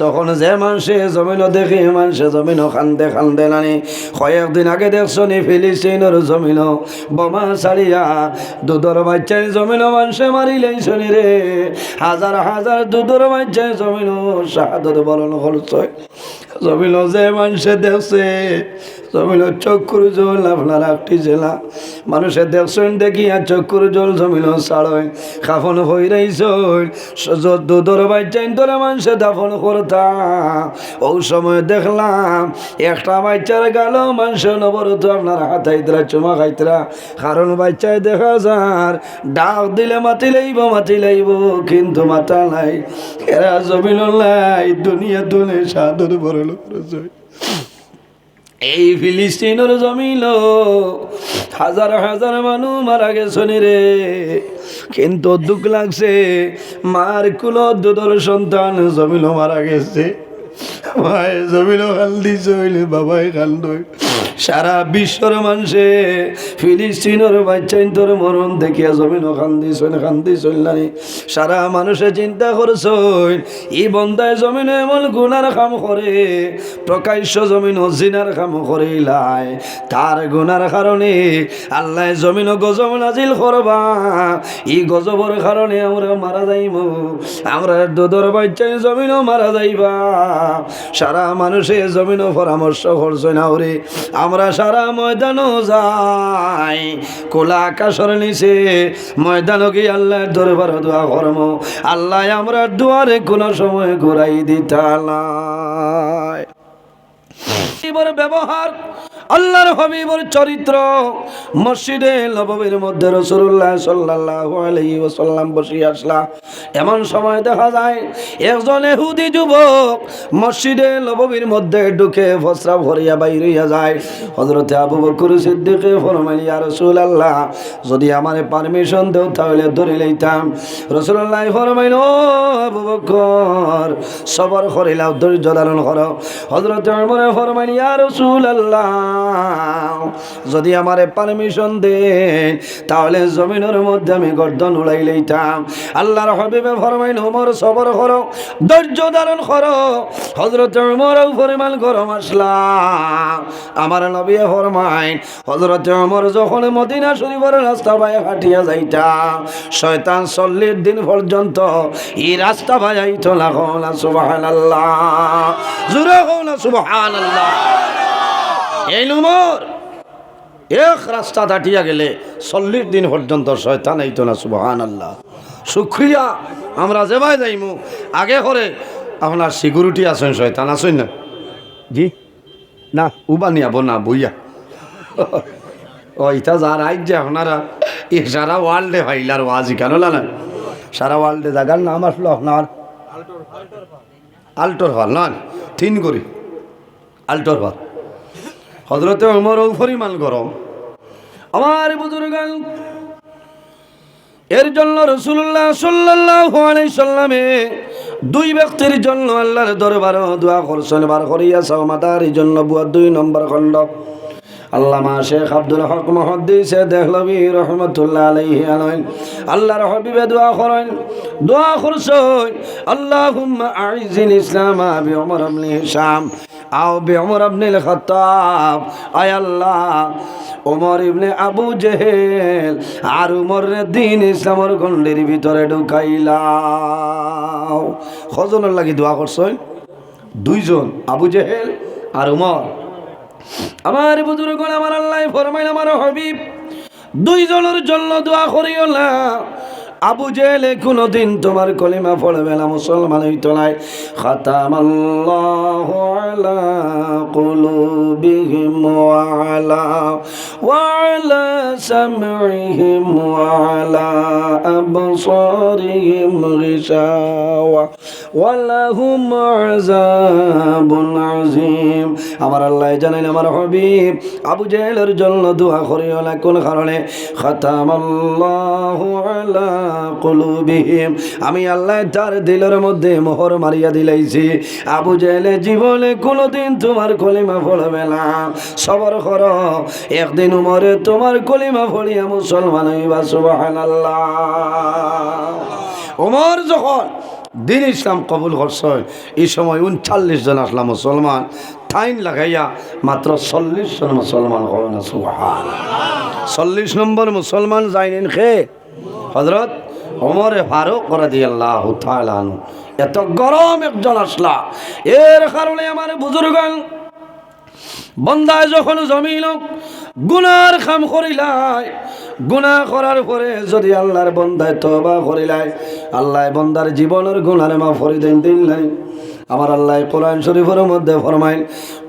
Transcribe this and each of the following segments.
তখন যে মানুষে জমিন দেখি, মানুষে জমিন খান্দে খান্দে নানি। কয়েকদিন আগে দেখছ নি, ফিলিস্তিনের জমিন বোমা ছাড়িয়া দুধর বাচ্চায় জমিন মানুষে মারিলেই শুনি রে। হাজার হাজার দুধর বাচ্চায় জমিন শাহাদত বরণ করছে জমিন যে মানুষে দেখছে জমিন চক্ষুর জল, আপনার একটি জেলা। মানুষের দেখছেন দেখিয়া চক্ষুর জল, জমিন ছাড়য় খাফন হই রাইছ দুধর বাচ্চাইন তোরা মানুষে দাফন করতা। ও সময় দেখলাম, একটা বাচ্চার গেল, মানুষ নবর তো আপনার হাতাইতরা চুমা খাইতরা। কারণ বাচ্চায় দেখা যার, ডাক দিলে মাতি লাইব মাতি লাইব, কিন্তু মাথা নাই। এরা জমিন নাই, দুনিয়া তুলে সাধুর বড় এই ফিলিস্তিনের জমিল হাজার হাজার মানুষ মারা গেছে রে। কিন্তু দুঃখ লাগছে, মার কুল দুধর সন্তান জমিল মারা গেছে। ভাই জমিল খাল দিছে বাবাই খাল দই। সারা বিশ্বর মানুষে ফিলিস্তিনের বাচ্চাইন তোর মরণ দেখিয়া জমিন খান্দি চল খান্দি চললানি সারা মানুষে চিন্তা করছ ই বন্দায় জমিন এমন গুনার কাম করে, প্রকাশ্য জমিন জিনার কাম করে লাই। তার গুনার কারণে আল্লাহ জমিন গজব নাজিল করবা। ই গজবর কারণে আমরা মারা যাইব আমরা দুধর বাচ্চাই জমিনও মারা যাইবা। সারা মানুষে জমিনও পরামর্শ করছে না ওরে আমরা সারা ময়দানও যাই। কোলা আকাশর নিচে ময়দানও কি আল্লাহ দরবার দোয়া কর্ম। আল্লাহ আমরা দুয়ারে কোনো সময় ঘুরাই হাবিবর ব্যবহার আল্লাহর হাবিবর চরিত্র। মসজিদে নববীর মধ্যে রসুল্লাহ সাল্লাহ আলাইহি ওয়াসাল্লাম বসে আসলা। এমন সময় দেখা যায়, একজন এহুদি যুবক মসজিদে নববীর মধ্যে ঢুকে ফসরা ভরিয়া বাইরিয়া যায়। হজরতে আবু বকর সিদ্দিকে ফরমাইল, ইয়া রাসূলুল্লাহ, যদি আমারে পারমিশন দেও তাহলে ধরে লইতাম। রাসূলুল্লাহ ফরমাইল আবু বকর, সবর করিলাও, ধৈর্য ধারণ করো। হজরতে ওমরে ফরমাইল, ইয়া রাসূলুল্লাহ যদি আমারে পারমিশন দে তাহলে জমিনের মধ্যে আমি গর্দন উড়াই লইতাম। আল্লাহর হবিবে ফরমাইল, ওমর, সবর করো, ধৈর্য ধারণ করো। হজরত ওমর পরিমাণ গরম আসলা। আমার নবী ফরমাইন হজরত ওমর যখন মদিনা শরীফের রাস্তা বাই হাঁটিয়া যাইতা, শয়তান চল্লিশ দিন পর্যন্ত এই রাস্তা বাজাইতো না। হলা সুবাহান আল্লাহ জুড়ে হলা সুবাহান আল্লাহ এই নম্বর এক রাস্তা দাটিয়া গেলে চল্লিশ দিন পর্যন্ত শয়তান আইতো না সুবহান আল্লাহ সুক্রিয়া আমরা যেবাই যাইমু, আগে করে আপনার সিকিউরিটি আছেন, শয়তান আছেন না? জি? না, উবা নিয়াব না, বইয়া। ও ইটা যার আইজ যে আপনারা, এ সারা ওয়ার্ল্ডে ভাইলার ওয়াজি কেন না সারা ওয়ার্ল্ডে জাগার নাম আসলো আপনার? আল্টোর হল না তিন করি। আল্টোর হল হজরতে উমর পরিমাণ গরম। আমার বুজুর্গ এর জন্য রসুল্লাহ সাল্লাহ সাল্লামে দুই ব্যক্তির জন্য আল্লাহর দরবার দোয়া করছেন। বার করিয়া এই জন্য বুয়া দুই নম্বর খণ্ড। আল্লামা শেখ আব্দুল হক মহদ্দিসে দেহলবি রহমতুল্লাহ আলাইহি আলাইন আল্লাহর হাবিবে দোয়া করেন, দোয়া করছেন, আল্লাহুম্মা আইজিল ইসলাম বি ওমর ইবনে হিশাম আও বি ওমর ইবনে খাত্তাব আয় আল্লাহ, ওমর ইবনে আবু জেহেল আর উমর দিন ইসলামর গন্ডের ভিতরে ঢুকাইলাও কজনের লাগি দোয়া করছেন দুইজন, আবু জেহেল আর উমর। আমার বুজুর্গ আমার আল্লাহ ফরমাইল আমার হবিব, দুইজনের জন্য দোয়া করিও না। আবু জেলে কোনদিন তোমার কলিমা পড়বে না, মুসলমান হইতো তোলায় আলা কুলুবিহিম ওয়া আলা ওয়া আলা সামইহিম ওয়া আলা আবসারিহিম গিশাওয়া, ওয়া লাহুম আযাবুন আযীম। আমার আল্লাহ জানেন আমার হবিব, আবু জেলের জন্য দোয়া করিও না, কোন কারণে? খাতামাল্লাহু কুলুবিহিম। আমি আল্লাহ তার দিলের মধ্যে মোহর মারিয়া দিলাইছি। আবু জেলে জীবনে কোনোদিন তোমার কলিমা পড়বে না। সবর কর, একদিন উমরে তোমার কলিমা পড়িয়া মুসলমান হইবা, সুবহানাল্লাহ। ওমর যখন দিন ইসলাম কবুল করছে, এই সময় উনচাল্লিশ জন আসলাম মুসলমান। থাইন লাগাইয়া মাত্র চল্লিশ জন মুসলমান হয় না সুহান চল্লিশ নম্বর মুসলমান যাইনেন খে হজরত ওমরে ফারুক দিয়ে আল্লাহ। এত গরম একজন আসলা। এর কারণে আমার বুজুর্গ বন্দায় যখন জমিল, গুনার খাম করিলাই গুনাহ করার পরে যদি আল্লাহর বন্দায় তবা করিলাই আল্লাহ বন্দার জীবনের গুনার মা ফরিদেন দিন নাই আমার আল্লাহ কোরআন শরীফের মধ্যে ফরমাইল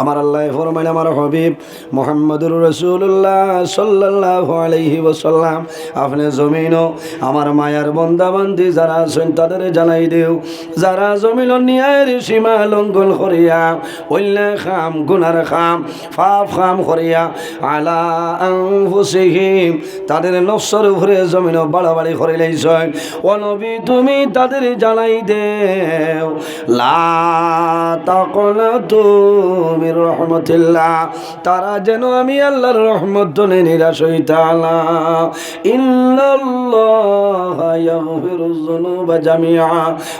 আমার আল্লাহ ফরমাইন, আমার হবিব মোহাম্মদুর রসুল্লাহ সাল্লাহ আলহি ওসাল্লাম আপনি জমিনও আমার মায়ার বন্দাবান্দি, যারা আছেন তাদের জানাই দেও। যারা জমিন ন্যায়ের সীমা লঙ্ঘন করিয়া অল্যা খাম, গুনার খাম ফাফ খাম করিয়া, আলা আনফুসিহিম, তাদের নফসর উপরে জমিন বাড়াবাড়ি করে লাইছেন। ও নবী, তুমি তাদের জানাই দেও। লা তাকনা তুমি রহমতিল্লাহ। তারা যেন আমি আল্লাহর রহমত ধনে নিরাশ হইতালা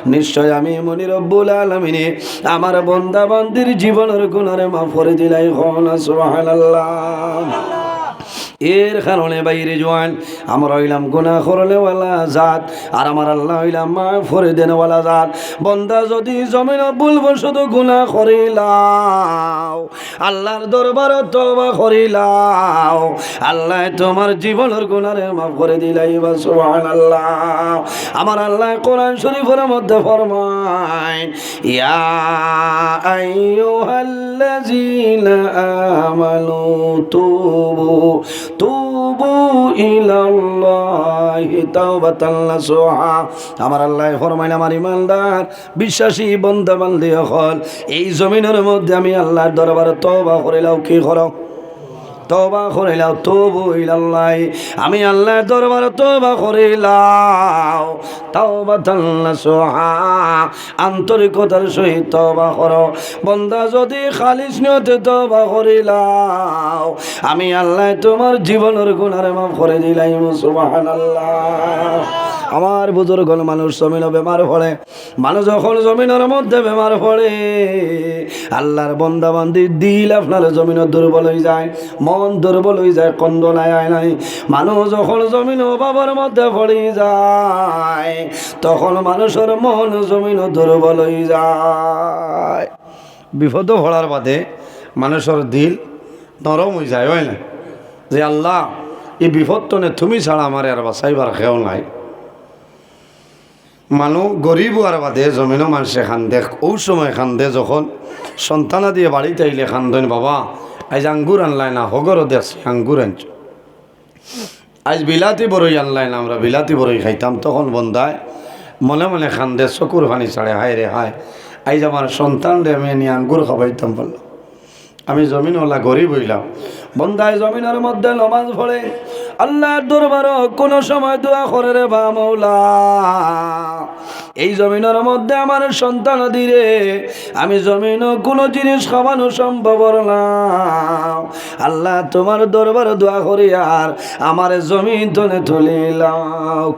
নিশ্চয় আমি মনিরব্বুল আলমিনে আমার বন্দাবন্দির জীবনের গুণারে মা করে দিলাই হন সুবহানাল্লাহ। এর কারণে বাইরে জোয়ান। আমরা হইলাম গুনা করলেওয়ালা জাত, আর আমার আল্লাহ হইলাম মা ফরে দেনওয়ালা জাত। বন্দা যদি জমিন বলব শুধু গুনা করিলাও, আল্লাহর দরবার তবা করিলাও, আল্লাহ তোমার জীবনের গুনারে মাফ করে দিলাই বা সুবহান আল্লাহ আমার আল্লাহ কোরআন শরীফের মধ্যে ফরমায়, ইয়া আইয়ুহাল্লাযীনা توبوا توبوا إلى الله توبة نصوحا আমার আল্লাহ ফরমাইন, আমার ইমানদার বিশ্বাসী বন্ধ বান্ধী হল। এই জমিনের মধ্যে আমি আল্লাহর দরবারে করে করিলাও কি করো? তবা করিলাও, তবু ইলাল্লাহ। আমি আল্লাহর দরবারে তবা করিলাও। তওবা তাল্লা সোহা, আন্তরিকতার সহিত তবা করো। বন্দা যদি খালিস নিয়তে তবা করিলাও, আমি আল্লাহ তোমার জীবনের গুণারে মাফ করে দিলাম সুবহানাল্লাহ। আমার বুজুর্গ মানুষ জমিন বেমার পড়ে। মানুষ যখন জমিনের মধ্যে বেমার পড়ে, আল্লাহর বন্দা বান্দি দিল আপনার জমিন দুর্বল হয়ে যায়, মন দুর্বল হয়ে যায় কন্দ নাই নাই। মানুষ যখন জমিন অভাবের মধ্যে পড়ে যায়, তখন মানুষের মন জমিন দুর্বল হয়ে যায়। বিপদ পড়ার বাদে মানুষের দিল নরম হয়ে যায়, হয় না? যে আল্লাহ, এই বিপদ তুমি ছাড়া আমার আর বাসাইবার খেয়েও নাই। মানুষ গরিব আর বাদে জমিনও মানুষে খান্দে ও সময় খান্দে যখন সন্তানা দিয়ে বাড়িতে আইলে খান্দন বাবা আজ আঙ্গুর আনলাই না হগরও দেখছি আঙ্গুর আনছ। আজ বিলাতি বড়ই আনলাই না, আমরা বিলাতি বড়ই খাইতাম। তখন বন্ধায় মনে মনে খান্দে চকুর পানি ছাড়ে হায় রে হায়। আজ আমার সন্তান রে আমি নিয়ে আঙ্গুর খাবাইতাম বলল আমি জমিনওয়ালা গরিব হইলাম। বন্ধায় জমিনের মধ্যে নমাজ পড়ে আল্লাহর দরবার কোনো সময় দোয়া করে রে বা মৌলা এই জমিনের মধ্যে আমার সন্তান দিরে আমি জমিন কোনো জিনিস খাওয়ানো সম্ভব না। আল্লাহ তোমার দরবার দোয়া করি আর আমার জমিন তনে তুলিলাম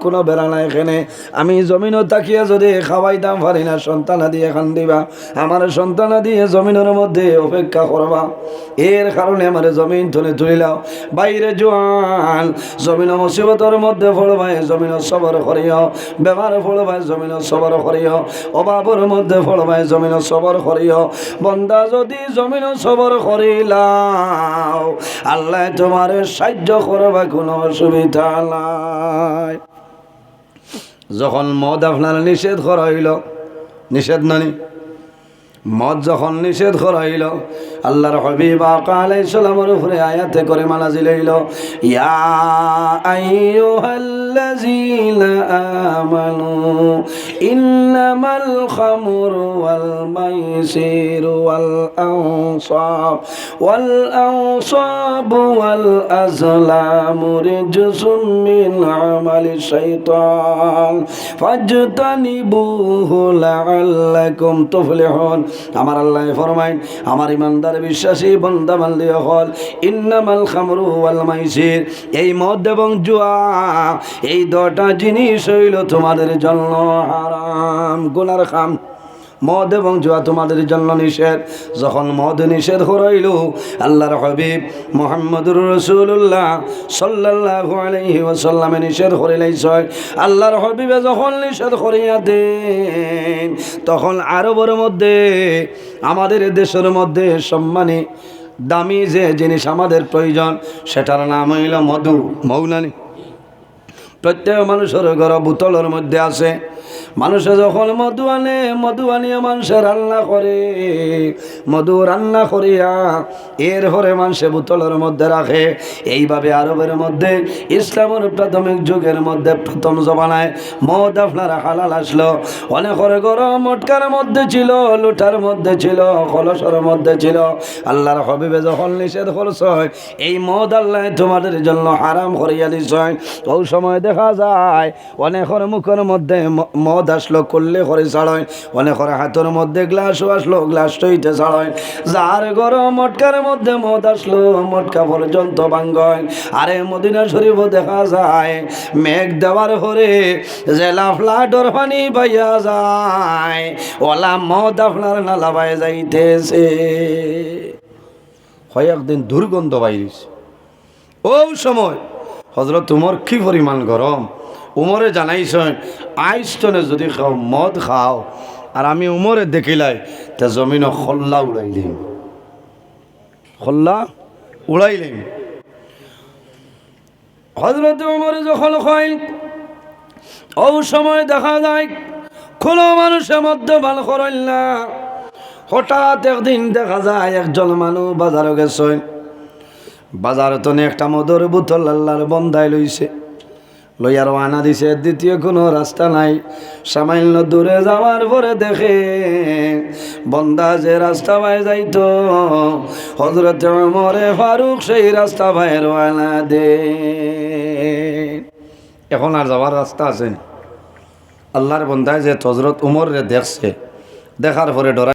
কোনো বেড়া নাই এখানে। আমি জমিনও তাকিয়া যদি খাওয়াইতাম পারি না, সন্তানা দিয়ে খান দিবা। আমার সন্তানা দিয়ে জমিনের মধ্যে অপেক্ষা করবা। এর কারণে আমার জমিন তুলে তুলিলাও বাইরে জোয়ান, জমিন মুসিবতর মধ্যে পড়বাই জমিন সবর করিও। বেমার পড়বাই জমিন সবর করিও। অভাবর মধ্যে পড়বাই জমিন সবর করিও। বন্দা যদি জমিন সবর করিলাও, আল্লাহ তোমার সাহায্য করবা, কোনো অসুবিধা নাই। যখন মদ আপনার নিষেধ করা হইল নিষেধ নানি মদ যখন নিষেধ করাইল, আল্লাহর হবিব আলাইহিস সালামের উপরে আয়াতে করে মানাজিল হইল, ইয়া আইয়ুহাল্লাযীনা খামরু ওয়াল মাইসিরু ওয়াল আনসাব ওয়াল আনসাব ওয়াল আজলামু রিজসুম মিন আমালি শাইতান ফাজতানিবুহু লাআল্লাকুম তুফলিহুন। আমার আল্লাহ ফরমাইন, আমার ইমানদার বিশ্বাসী বান্দা বান্দি হল, ইন্নামাল খামরু ওয়াল এই মদ এবং জুয়া এই দটা জিনিস হইল তোমাদের জন্য হারাম, গুনার খাম। মদ এবং জুয়া তোমাদের জন্য নিষেধ। যখন মদ নিষেধ হইল আল্লাহর হবিব মোহাম্মদুর রসুল্লাহ সাল্লাহ আলহি ওসাল্লামে নিষেধ করিলাইছয় আল্লাহর হবিবে যখন নিষেধ করিয়া দেন, তখন আরবের মধ্যে, আমাদের দেশের মধ্যে সম্মানী, দামি যে জিনিস আমাদের প্রয়োজন, সেটার নাম হইল মধু। মৌনানি প্রত্যেক মানুষের ঘর বোতলের মধ্যে আছে। মানুষে যখন মধু আনে, মধু আনিয়ে মানুষে রান্না করে। মধু রান্না করিয়া এর হরে মানুষে বোতলের মধ্যে রাখে। এইভাবে আরবের মধ্যে, ইসলামের প্রাথমিক যুগের মধ্যে প্রথম জমানায় মদ আপনারা হালাল আসলো। অনেক হরে গরম মটকার মধ্যে ছিল লুটার মধ্যে ছিল কলসের মধ্যে ছিল। আল্লাহর হবিবে যখন নিষেধ করছ, এই মদ আল্লাহ তোমাদের জন্য হারাম করিয়া দিছ। ওই সময় দেখা যায় অনেকের মুখের মধ্যে ম- মদ আসলো করলে করে ছাড়য়। অনেকের হাতের মধ্যে গ্লাসও আসলো গ্লাস টইতে ছাড়য়। যার গরম মটকার মধ্যে মদ আসলো, মটকা পর্যন্ত ভাঙ্গয়। আরে মদিনা শরীফ দেখা যায়, মেঘ দেওয়ার হরে জেলা ফ্লাটর পানি পাইয়া যায়। ওলা মদ আপনার নালা নালাবাই যাইতেছে। একদিন দুর্গন্ধ বাইরিস ও সময় হজরত উমর কি পরিমাণ গরম। উমরে জানাইছেন আইস্তনে যদি খাও, মদ খাও, আর আমি উমরে দেখিলাই, তা জমিন খল্লা উড়াই দিম খল্লা উড়াই দিম হজরত উমরে যখন খাই ও সময় দেখা যায়, কোনো মানুষের মধ্যে ভালো করেন না। হঠাৎ একদিন দেখা যায়, একজন মানুষ বাজারে গেছে। বাজারে তো একটা মদর বোতল আল্লাহর বন্ধাই লইছে। লইয়ার আনা দিছে, দ্বিতীয় কোনো রাস্তা নাই। সামান্য দূরে যাওয়ার পরে দেখে বন্দা যে রাস্তা ভাই যাইতো হজরত মরে ফারুক সেই রাস্তা ভাই রওনা দে। এখন আর যাওয়ার রাস্তা আছে। আল্লাহর বন্দায় যে হজরত উমর রে দেখছে, দেখার পরে ডরা